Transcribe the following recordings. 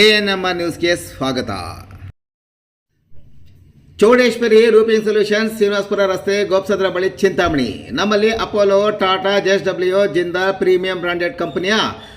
A N M R ನ್ಯೂಸ್ಗೆ ಸ್ವಾಗತ. Chowdeshwari roofing solutions, Srinivaspur ರಸ್ತೆ, ಗೋಪ್ಸದ್ರ ಬಳಿ ಚಿಂತಾಮಣಿ. ನಮ್ಮಲ್ಲಿ Apollo, Tata J S W, Jindal, premium branded ಕಂಪನಿಯ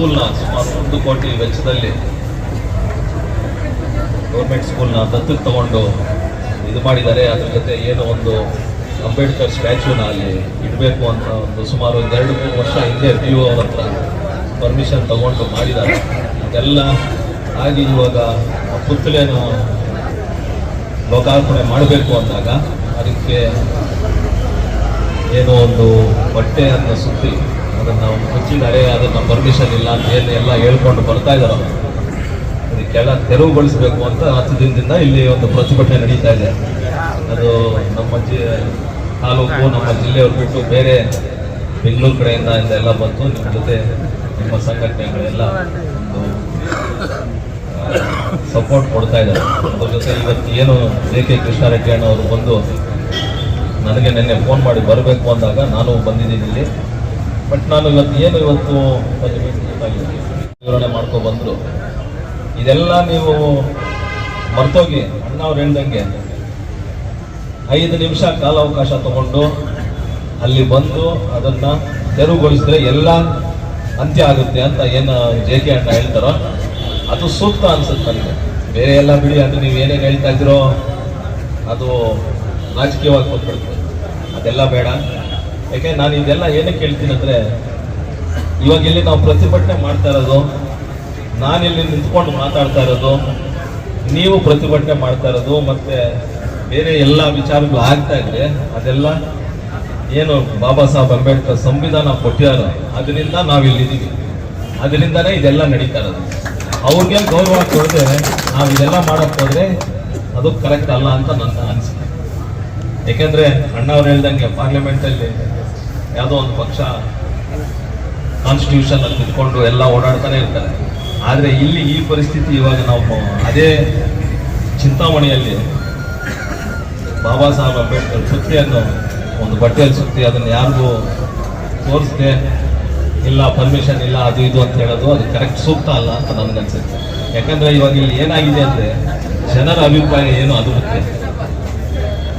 ಸ್ಕೂಲ್ನ ಸುಮಾರು ಒಂದು ಕೋಟಿ ವೆಚ್ಚದಲ್ಲಿ ಗೌರ್ಮೆಂಟ್ ಸ್ಕೂಲ್ನ ದತ್ತಕ್ಕೆ ತಗೊಂಡು ಇದು ಮಾಡಿದ್ದಾರೆ. ಅದ್ರ ಜೊತೆ ಏನೋ ಒಂದು ಅಂಬೇಡ್ಕರ್ ಸ್ಟ್ಯಾಚ್ಯೂನ ಅಲ್ಲಿ ಇಡಬೇಕು ಅಂತ ಒಂದು ಸುಮಾರು ಒಂದು ಎರಡು ಮೂರು ವರ್ಷ ಹಿಂದೆ ಪಿ ಯು ಅವ್ರ ಹತ್ರ ಪರ್ಮಿಷನ್ ತಗೊಂಡು ಮಾಡಿದ್ದಾರೆ. ಇದೆಲ್ಲ ಆಗಿ ಇವಾಗ ಆ ಪುತ್ತಲೆಯನ್ನು ಲೋಕಾರ್ಪಣೆ ಮಾಡಬೇಕು ಅಂದಾಗ ಅದಕ್ಕೆ ಏನೋ ಒಂದು ಬಟ್ಟೆಯನ್ನು ಸುತ್ತಿ ಅದನ್ನು ಮುಚ್ಚಿದ್ದಾರೆ ಅದನ್ನು ಪರ್ಮಿಷನ್ ಇಲ್ಲ ಅಂತ ಏನು ಎಲ್ಲ ಹೇಳ್ಕೊಂಡು ಬರ್ತಾ ಇದ್ದಾರೆ ಅವರು. ಅದಕ್ಕೆಲ್ಲ ತೆರವುಗೊಳಿಸಬೇಕು ಅಂತ ಹತ್ತು ದಿನದಿಂದ ಇಲ್ಲಿ ಒಂದು ಪ್ರತಿಭಟನೆ ನಡೀತಾ ಇದೆ. ಅದು ನಮ್ಮ ಜಿ, ತಾಲೂಕು, ನಮ್ಮ ಜಿಲ್ಲೆಯವ್ರು ಬಿಟ್ಟು ಬೇರೆ ಬೆಂಗಳೂರು ಕಡೆಯಿಂದ ಎಲ್ಲ ಬಂತು ನಿಮ್ಮ ಜೊತೆ ನಿಮ್ಮ ಸಂಘಟನೆಗಳೆಲ್ಲ ಸಪೋರ್ಟ್ ಕೊಡ್ತಾ ಇದ್ದಾರೆ. ಅದ್ರ ಜೊತೆ ಇವತ್ತು ಏನು ಜೆ ಕೆ ಕೃಷ್ಣಾರೆಡ್ಡಿ ಅಣ್ಣವರು ಬಂದು ನನಗೆ ನಿನ್ನೆ ಫೋನ್ ಮಾಡಿ ಬರಬೇಕು ಅಂದಾಗ ನಾನು ಬಂದಿದ್ದೀನಿ ಇಲ್ಲಿ. ಬಟ್ ನಾನು ಇವತ್ತು ಏನು ಇವತ್ತು ವಿವರಣೆ ಮಾಡ್ಕೊ ಬಂದರು. ಇದೆಲ್ಲ ನೀವು ಮರ್ತೋಗಿ ಅಣ್ಣ ಅವ್ರು ಹೇಳ್ದಂಗೆ ಐದು ನಿಮಿಷ ಕಾಲಾವಕಾಶ ತಗೊಂಡು ಅಲ್ಲಿ ಬಂದು ಅದನ್ನ ತೆರವುಗೊಳಿಸಿದ್ರೆ ಎಲ್ಲ ಅಂತ್ಯ ಆಗುತ್ತೆ ಅಂತ ಏನು ಜೆ ಕೆ ಅಣ್ಣ ಹೇಳ್ತಾರೋ, ಅದು ಸೂಕ್ತ ಅನ್ಸುತ್ತೆ ನನಗೆ. ಬೇರೆ ಎಲ್ಲ ಬಿಡಿ, ಅದು ನೀವು ಏನೇನು ಹೇಳ್ತಾ ಇದ್ದೀರೋ ಅದು ರಾಜಕೀಯವಾಗಿ ಕೊಟ್ಬಿಡ್ತೀವಿ ಅದೆಲ್ಲ ಬೇಡ. ಯಾಕೆ ನಾನು ಇದೆಲ್ಲ ಏನಕ್ಕೆ ಹೇಳ್ತೀನಿ ಅಂದರೆ, ಇವಾಗ ಇಲ್ಲಿ ನಾವು ಪ್ರತಿಭಟನೆ ಮಾಡ್ತಾ ಇರೋದು ನಾನಿಲ್ಲಿ ನಿಂತ್ಕೊಂಡು ಮಾತಾಡ್ತಾ ಇರೋದು, ನೀವು ಪ್ರತಿಭಟನೆ ಮಾಡ್ತಾ ಇರೋದು, ಮತ್ತು ಬೇರೆ ಎಲ್ಲ ವಿಚಾರಗಳು ಆಗ್ತಾ ಇದೆ ಅದೆಲ್ಲ ಏನು ಬಾಬಾ ಸಾಹೇಬ್ ಅಂಬೇಡ್ಕರ್ ಸಂವಿಧಾನ ಕೊಟ್ಟಿದ್ದಾರೆ ಅದರಿಂದ ನಾವಿಲ್ಲಿದ್ದೀವಿ ಅದರಿಂದನೇ ಇದೆಲ್ಲ ನಡೀತಾ ಇರೋದು. ಅವ್ರಿಗೆ ಗೌರವ ಕೊಡದೆ ನಾವು ಇದೆಲ್ಲ ಮಾಡಕ್ ಹೋದ್ರೆ ಅದು ಕರೆಕ್ಟ್ ಅಲ್ಲ ಅಂತ ನನ್ನ ಅನಿಸಿಕೆ. ಯಾಕೆಂದ್ರೆ ಅಣ್ಣವ್ರು ಹೇಳ್ದಂಗೆ ಪಾರ್ಲಿಮೆಂಟ್ ಅಲ್ಲಿ ಯಾವುದೋ ಒಂದು ಪಕ್ಷ ಕಾನ್ಸ್ಟಿಟ್ಯೂಷನ್ ಅಲ್ಲಿ ನಿಂತ್ಕೊಂಡು ಎಲ್ಲ ಓಡಾಡ್ತಾನೆ ಇರ್ತಾರೆ. ಆದರೆ ಇಲ್ಲಿ ಈ ಪರಿಸ್ಥಿತಿ ಇವಾಗ ನಾವು ಅದೇ ಚಿಂತಾಮಣಿಯಲ್ಲಿ ಬಾಬಾ ಸಾಹೇಬ್ ಅಂಬೇಡ್ಕರ್ ಸುತ್ತಿಯನ್ನು ಒಂದು ಬಟ್ಟೆಯಲ್ಲಿ ಸುತ್ತಿ ಅದನ್ನು ಯಾರಿಗೂ ತೋರಿಸ್ದೆ ಇಲ್ಲ ಪರ್ಮಿಷನ್ ಇಲ್ಲ, ಅದು ಇದು ಅಂತ ಹೇಳೋದು, ಅದು ಕರೆಕ್ಟ್ ಸೂಕ್ತ ಅಲ್ಲ ಅಂತ ನನಗನ್ಸುತ್ತೆ ಯಾಕಂದ್ರೆ ಇವಾಗ ಇಲ್ಲಿ ಏನಾಗಿದೆ ಅಂದ್ರೆ ಜನರ ಅಭಿಪ್ರಾಯ ಏನು ಅದು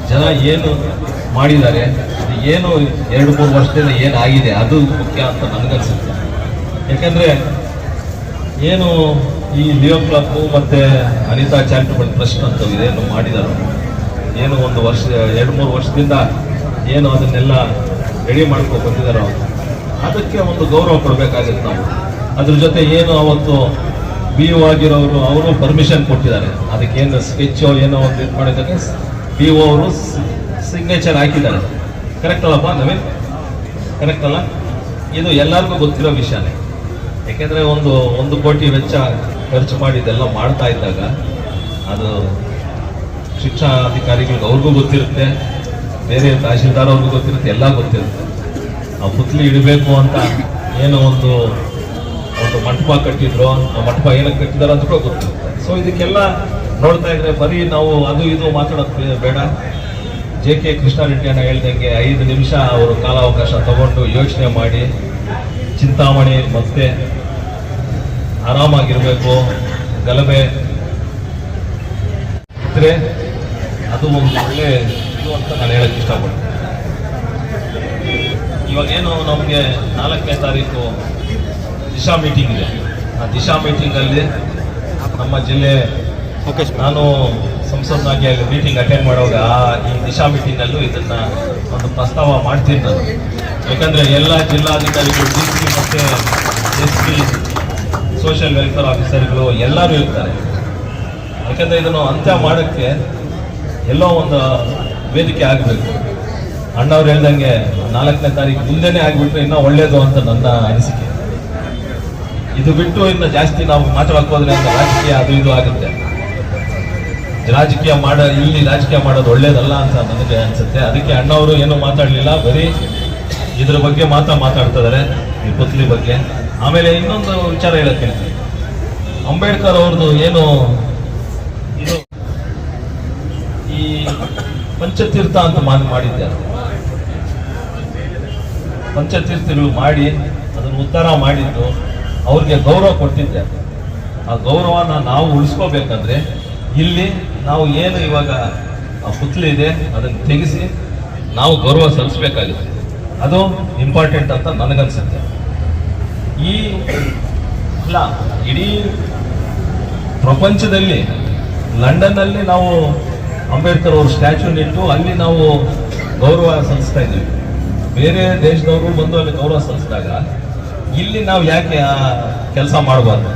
ಜನ ಏನು ಮಾಡಿದ್ದಾರೆ. ಏನು ಎರಡು, ಮೂರು ವರ್ಷದಿಂದ ಏನಾಗಿದೆ, ಅದು ಮುಖ್ಯ ಅಂತ ನನಗನ್ಸುತ್ತೆ. ಯಾಕಂದ್ರೆ ಏನು ಈ ಲಿಯೋ ಕ್ಲಬ್ಬು ಮತ್ತು ಅನಿತಾ ಚಾರಿಟಬಲ್ ಟ್ರಸ್ಟ್ ಅಂತ ಇದೇನು ಮಾಡಿದಾರೋ. ಏನು ಒಂದು ವರ್ಷ, ಎರಡು, ಮೂರು ವರ್ಷದಿಂದ ಏನು ಅದನ್ನೆಲ್ಲ ರೆಡಿ ಮಾಡ್ಕೊಂಡು ಬಂದಿದ್ದಾರೋ ಅದಕ್ಕೆ ಒಂದು ಗೌರವ ಕೊಡಬೇಕಾಗಿತ್ತು ನಾವು. ಅದ್ರ ಜೊತೆ ಏನು ಅವತ್ತು ಬಿ ಒ ಆಗಿರೋರು ಅವರು ಪರ್ಮಿಷನ್ ಕೊಟ್ಟಿದ್ದಾರೆ. ಅದಕ್ಕೇನು ಸ್ಕೆಚ್ ಏನೋ ಒಂದು ಇದು ಮಾಡಿದ್ದಾರೆ. ಬಿ ಒ ಅವರು ಸಿಗ್ನೇಚರ್ ಹಾಕಿದ್ದಾರೆ. ಕರೆಕ್ಟ್ ಅಲ್ಲಪ್ಪ, ನವೀನ್? ಕರೆಕ್ಟ್ ಅಲ್ಲ? ಇದು ಎಲ್ಲರಿಗೂ ಗೊತ್ತಿರೋ ವಿಷಯನೇ. ಯಾಕೆಂದ್ರೆ ಒಂದು ಒಂದು ಕೋಟಿ ವೆಚ್ಚ ಖರ್ಚು ಮಾಡಿ ಇದೆಲ್ಲ ಮಾಡ್ತಾ ಇದ್ದಾಗ ಅದು ಶಿಕ್ಷಣ ಅಧಿಕಾರಿಗಳಿಗೆ ಅವ್ರಿಗೂ ಗೊತ್ತಿರುತ್ತೆ, ಬೇರೆ ತಹಶೀಲ್ದಾರ್ ಅವ್ರಿಗೂ ಗೊತ್ತಿರುತ್ತೆ, ಎಲ್ಲ ಗೊತ್ತಿರುತ್ತೆ. ಆ ಪುತ್ಲಿ ಇಡಬೇಕು ಅಂತ ಏನೋ ಒಂದು ಒಂದು ಮಂಟಪ ಕಟ್ಟಿದ್ರು ಆ ಮಂಟಪ ಏನಕ್ಕೆ ಕಟ್ಟಿದಾರೆ ಅಂತ ಕೂಡ ಗೊತ್ತಿರುತ್ತೆ. ಸೊ ಇದಕ್ಕೆಲ್ಲ ನೋಡ್ತಾ ಇದ್ರೆ ಬರೀ ನಾವು ಅದು ಇದು ಮಾತಾಡೋದು ಬೇಡ. ಜೆ ಕೆ ಕೃಷ್ಣಾರೆಡ್ಡಿ ಅಣ್ಣ ಹೇಳ್ದಂಗೆ ಐದು ನಿಮಿಷ ಅವರು ಕಾಲಾವಕಾಶ ತಗೊಂಡು ಯೋಚನೆ ಮಾಡಿ, ಚಿಂತಾಮಣಿ ಮತ್ತೆ ಆರಾಮಾಗಿರ್ಬೇಕು, ಗಲಭೆ. ಇದ್ರೆ ಅದು ಒಂದು ಒಳ್ಳೆ ಇದು ಅಂತ ನಾನು ಹೇಳಕ್ ಇಷ್ಟಪಡ್ತೀನಿ. ಇವಾಗೇನು ನಮಗೆ ನಾಲ್ಕನೇ ತಾರೀಕು ದಿಶಾ ಮೀಟಿಂಗ್ ಇದೆ. ಆ ದಿಶಾ ಮೀಟಿಂಗಲ್ಲಿ ನಮ್ಮ ಜಿಲ್ಲೆ ಸರ್ ನಾನು ಸಂಸದನಾಗಿ ಅಲ್ಲಿ ಮೀಟಿಂಗ್ ಅಟೆಂಡ್ ಮಾಡುವಾಗ ಈ ದಿಶಾ ಮೀಟಿಂಗ್ನಲ್ಲೂ ಇದನ್ನು ಒಂದು ಪ್ರಸ್ತಾವ ಮಾಡ್ತೀನಿ ನಾನು. ಯಾಕಂದರೆ ಎಲ್ಲ ಜಿಲ್ಲಾಧಿಕಾರಿಗಳು ಡಿ ಸಿ ಮತ್ತು ಎಸ್ ಪಿ ಸೋಷಿಯಲ್ ವೆಲ್ಫೇರ್ ಆಫೀಸರ್ಗಳು ಎಲ್ಲರೂ ಇರ್ತಾರೆ. ಯಾಕಂದರೆ ಇದನ್ನು ಅಂತ್ಯ ಮಾಡೋಕ್ಕೆ ಎಲ್ಲೋ ಒಂದು ವೇದಿಕೆ ಆಗಬೇಕು. ಅಣ್ಣವ್ರು ಹೇಳ್ದಂಗೆ ನಾಲ್ಕನೇ ತಾರೀಕು ಮುಂದೆನೇ ಆಗಿಬಿಟ್ರೆ ಇನ್ನೂ ಒಳ್ಳೆಯದು ಅಂತ ನನ್ನ ಅನಿಸಿಕೆ. ಇದು ಬಿಟ್ಟು ಇನ್ನು ಜಾಸ್ತಿ ನಾವು ಮಾತಾಡಕ್ಕೆ ಹೋದ್ರೆ ಅಂತ ರಾಜಕೀಯ ಅದು ಇದು ಆಗುತ್ತೆ. ರಾಜಕೀಯ ಮಾಡ, ಇಲ್ಲಿ ರಾಜಕೀಯ ಮಾಡೋದು ಒಳ್ಳೇದಲ್ಲ ಅಂತ ನನಗೆ ಅನ್ಸುತ್ತೆ. ಅದಕ್ಕೆ ಅಣ್ಣವರು ಏನು ಮಾತಾಡಲಿಲ್ಲ, ಬರೀ ಇದ್ರ ಬಗ್ಗೆ ಮಾತ್ರ ಮಾತಾಡ್ತಿದ್ದಾರೆ ಈ ಪುತ್ಲಿ ಬಗ್ಗೆ. ಆಮೇಲೆ ಇನ್ನೊಂದು ವಿಚಾರ ಹೇಳಕ್ಕೆ. ಅಂಬೇಡ್ಕರ್ ಅವ್ರದ್ದು ಏನು, ಇದು ಈ ಪಂಚತೀರ್ಥ ಅಂತ ಮಾತು ಮಾಡಿದ್ದಾರೆ ಪಂಚತೀರ್ಥಗಳು ಮಾಡಿ, ಅದನ್ನು ಉದ್ಧಾರ ಮಾಡಿದ್ದು ಅವ್ರಿಗೆ ಗೌರವ ಕೊಟ್ಟಿದ್ದೆ. ಆ ಗೌರವನ ನಾವು ಉಳಿಸ್ಕೋಬೇಕಂದ್ರೆ ಇಲ್ಲಿ ನಾವು ಏನು ಇವಾಗ ಆ ಪುತ್ಲಿ ಇದೆ, ಅದನ್ನು ತೆಗೆಸಿ ನಾವು ಗೌರವ ಸಲ್ಲಿಸ್ಬೇಕಾಗಿದೆ. ಅದು ಇಂಪಾರ್ಟೆಂಟ್ ಅಂತ ನನಗನ್ಸುತ್ತೆ. ಈ ಇಲ್ಲ ಇಡೀ ಪ್ರಪಂಚದಲ್ಲಿ, ಲಂಡನ್ನಲ್ಲಿ ನಾವು ಅಂಬೇಡ್ಕರ್ ಅವ್ರ ಸ್ಟ್ಯಾಚ್ಯೂ ಇಟ್ಟು ಅಲ್ಲಿ ನಾವು ಗೌರವ ಸಲ್ಲಿಸ್ತಾ ಇದ್ದೀವಿ. ಬೇರೆ ದೇಶದವರು ಬಂದು ಅಲ್ಲಿ ಗೌರವ ಸಲ್ಲಿಸಿದಾಗ, ಇಲ್ಲಿ ನಾವು ಯಾಕೆ ಕೆಲಸ ಮಾಡಬಾರ್ದು?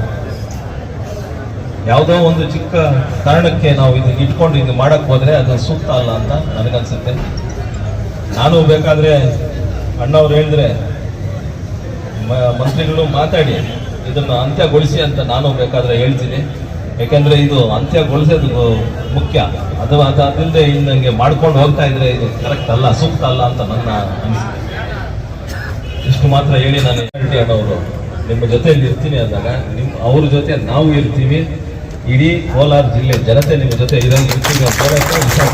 ಯಾವುದೋ ಒಂದು ಚಿಕ್ಕ ಕಾರಣಕ್ಕೆ ನಾವು ಇದು ಇಟ್ಕೊಂಡು ಇದು ಮಾಡೋಕ್ಕೆ ಹೋದರೆ ಅದು ಸೂಕ್ತ ಅಲ್ಲ ಅಂತ ನನಗನ್ಸುತ್ತೆ. ನಾನು ಬೇಕಾದರೆ ಅಣ್ಣವ್ರು ಹೇಳಿದ್ರೆ ಮಂತ್ರಿಗಳು ಮಾತಾಡಿ, ಇದನ್ನು ಅಂತ್ಯಗೊಳಿಸಿ ಅಂತ ನಾನು ಬೇಕಾದರೆ ಹೇಳ್ತೀನಿ. ಯಾಕೆಂದರೆ ಇದು ಅಂತ್ಯಗೊಳಿಸೋದು ಮುಖ್ಯ. ಅದು ಅದಿಲ್ಲದೆ ನನಗೆ ಮಾಡ್ಕೊಂಡು ಹೋಗ್ತಾ ಇದ್ರೆ ಇದು ಕರೆಕ್ಟ್ ಅಲ್ಲ, ಸೂಕ್ತ ಅಲ್ಲ ಅಂತ ನನ್ನ ಅನಿಸಿಕೆ. ಇಷ್ಟು ಮಾತ್ರ ಹೇಳಿ ನಾನು ಅಣ್ಣವರು. ನಿಮ್ಮ ಜೊತೆಯಲ್ಲಿ ಇರ್ತೀನಿ ಅಂದಾಗ, ನಿಮ್ಮ ಅವ್ರ ಜೊತೆ ನಾವು ಇರ್ತೀವಿ. ಇಡೀ ಕೋಲಾರ ಜಿಲ್ಲೆ ಜನತೆ ನಿಮ್ಮ ಜೊತೆ ಇದನ್ನು ಇರ್ತೀವಿ ಹೋರಾಟ ವಿಷಯ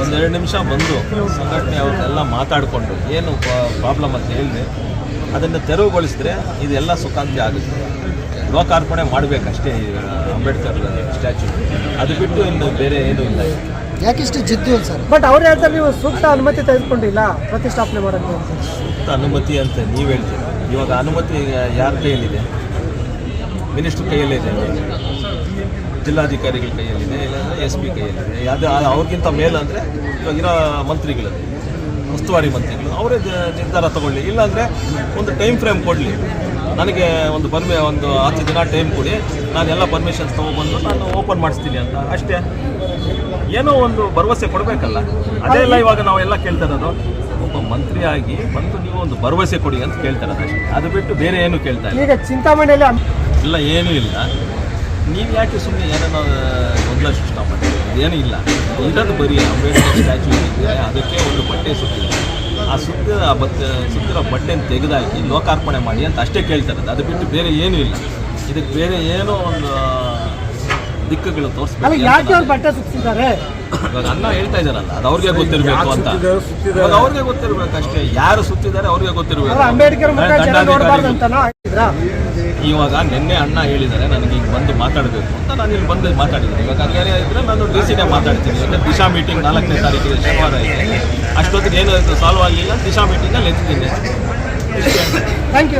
ಒಂದೆರಡು ನಿಮಿಷ ಬಂದು ಸಂಘಟನೆ ಅವ್ರನ್ನೆಲ್ಲ ಮಾತಾಡಿಕೊಂಡು ಏನು ಪ್ರಾಬ್ಲಮ್ ಅಂತ ಹೇಳಿದ್ರೆ ಅದನ್ನು ತೆರವುಗೊಳಿಸಿದ್ರೆ ಇದೆಲ್ಲ ಸುಖಾಂತ್ಯ ಆಗುತ್ತೆ. ಲೋಕಾರ್ಪಣೆ ಮಾಡಬೇಕಷ್ಟೇ ಅಂಬೇಡ್ಕರ್ ಸ್ಟ್ಯಾಚ್ಯೂ. ಅದು ಬಿಟ್ಟು ಇನ್ನು ಬೇರೆ ಏನೂ ಇಲ್ಲ ಯಾಕಿಷ್ಟು ಜಿದ್ದು ಸರ್? ಬಟ್ ಅವ್ರು ಹೇಳ್ತಾರೆ ನೀವು ಸೂಕ್ತ ಅನುಮತಿ ತೆಗೆದುಕೊಂಡಿಲ್ಲ ಪ್ರತಿಷ್ಠಾಪನೆ ಮಾಡೋಕ್ಕೆ ಅಂತ. ಸೂಕ್ತ ಅನುಮತಿ ಅಂತ ನೀವು ಹೇಳ್ತೀರಿ? ಇವಾಗ ಅನುಮತಿ ಯಾರ ಕೈಯಲ್ಲಿದೆ? ಮಿನಿಸ್ಟ್ರ್ ಕೈಯಲ್ಲಿದೆ ಜಿಲ್ಲಾಧಿಕಾರಿಗಳ ಕೈಯಲ್ಲಿದೆ ಇಲ್ಲಾಂದರೆ ಎಸ್ ಪಿ ಕೈಯಲ್ಲಿದೆ. ಯಾವುದೇ ಅವ್ರಿಗಿಂತ ಮೇಲಂದರೆ ಅಂದರೆ ಇವಾಗ ಇರೋ ಮಂತ್ರಿಗಳು, ಉಸ್ತುವಾರಿ ಮಂತ್ರಿಗಳು, ಅವರೇ ನಿರ್ಧಾರ ತಗೊಳ್ಳಿ. ಇಲ್ಲಾಂದರೆ ಒಂದು ಟೈಮ್ ಫ್ರೇಮ್ ಕೊಡಲಿ. ನನಗೆ ಒಂದು ಪರ್ಮಿ ಒಂದು ಹತ್ತು ದಿನ ಟೈಮ್ ಕೊಡಿ. ನಾನು ಎಲ್ಲ ಪರ್ಮಿಷನ್ಸ್ ತೊಗೊಬಂದು ನಾನು ಓಪನ್ ಮಾಡಿಸ್ತೀನಿ ಅಂತ. ಅಷ್ಟೇ. ಏನೋ ಒಂದು ಭರವಸೆ ಕೊಡಬೇಕಲ್ಲ. ಅದೇ ಇಲ್ಲ ಇವಾಗ ನಾವೆಲ್ಲ ಕೇಳ್ತಾ ಇರೋದು. ಒಬ್ಬ ಮಂತ್ರಿಯಾಗಿ ಬಂದು ನೀವು ಒಂದು ಭರವಸೆ ಕೊಡಿ ಅಂತ ಕೇಳ್ತಾರೆ ಅಷ್ಟೇ ಅದು ಬಿಟ್ಟು ಬೇರೆ ಏನು ಕೇಳ್ತಾ ಇಲ್ಲ. ಈಗ ಚಿಂತಾಮಣಿಯಲ್ಲಿ ಇಲ್ಲ ಏನೂ ಇಲ್ಲ. ನೀವು ಯಾಕೆ ಸುಮ್ಮನೆ ಏನೇನೋ ಗೊಂದಲ ಸೃಷ್ಟಿ ಮಾಡಿ ಏನೂ ಇಲ್ಲ. ಇರೋದು ಬರೀ ಅಂಬೇಡ್ಕರ್ ಸ್ಟ್ಯಾಚ್ಯೂ ಇದೆ ಅದಕ್ಕೆ ಒಂದು ಬಟ್ಟೆ ಸುತ್ತಿದೆ ಆ ಸುತ್ತ ಆ ಬಟ್ಟೆ ಸುತ್ತಿರೋ ಬಟ್ಟೆನ ತೆಗೆದಾಕಿ ಲೋಕಾರ್ಪಣೆ ಮಾಡಿ ಅಂತ ಅಷ್ಟೇ ಕೇಳ್ತಾರೆ. ಅದು ಬಿಟ್ಟು ಬೇರೆ ಏನೂ ಇಲ್ಲ. ಇದಕ್ಕೆ ಬೇರೆ ಏನೋ ಒಂದು ದಿಕ್ಕುಗಳು ಅಲ್ಲ ತೋರಿಸ್ಬೇಕು ಯಾಕೆ ಅವ್ರು ಬಟ್ಟೆ ಸುತ್ತಿದ್ದಾರೆ? ಇವಾಗ ಅನ್ನ ಹೇಳ್ತಾ ಇದಾರಲ್ಲ ಅದು ಅವ್ರಿಗೆ ಗೊತ್ತಿರಬೇಕು ಅಂತ. ಇವಾಗ ಅವ್ರಿಗೆ ಗೊತ್ತಿರ್ಬೇಕು ಅಷ್ಟೇ ಯಾರು ಸುತ್ತಿದ್ದಾರೆ ಅವ್ರಿಗೆ ಗೊತ್ತಿರಬೇಕು. ಅಂಬೇಡ್ಕರ್ ಮುಖ ಜನ ನೋಡಬಾರ್ದು ಅಂತನೋ? ಆಗಿದ್ರಾ ಇವಾಗ ನಿನ್ನೆ ಅಣ್ಣ ಹೇಳಿದ್ದಾರೆ ನನಗೆ ಈಗ ಬಂದು ಮಾತಾಡಬೇಕು ಅಂತ ನಾನು ಇಲ್ಲಿ ಬಂದು ಮಾತಾಡಿದ್ದೀನಿ. ಇವಾಗ ಹಂಗಾರೆ ಇದ್ರೆ ನಾನು ಡಿ ಸಿನೇ ಮಾತಾಡ್ತೀನಿ. ಯಾಕಂದ್ರೆ ದಿಶಾ ಮೀಟಿಂಗ್ ನಾಲ್ಕನೇ ತಾರೀಕಿಗೆ ಶನಿವಾರ ಇದೆ. ಅಷ್ಟೊತ್ತಿಗೆ ಏನು ಸಾಲ್ವ್ ಆಗಲಿಲ್ಲ ದಿಶಾ ಮೀಟಿಂಗಲ್ಲಿ ಎತ್ತಿದ್ದೀನಿ. Thank you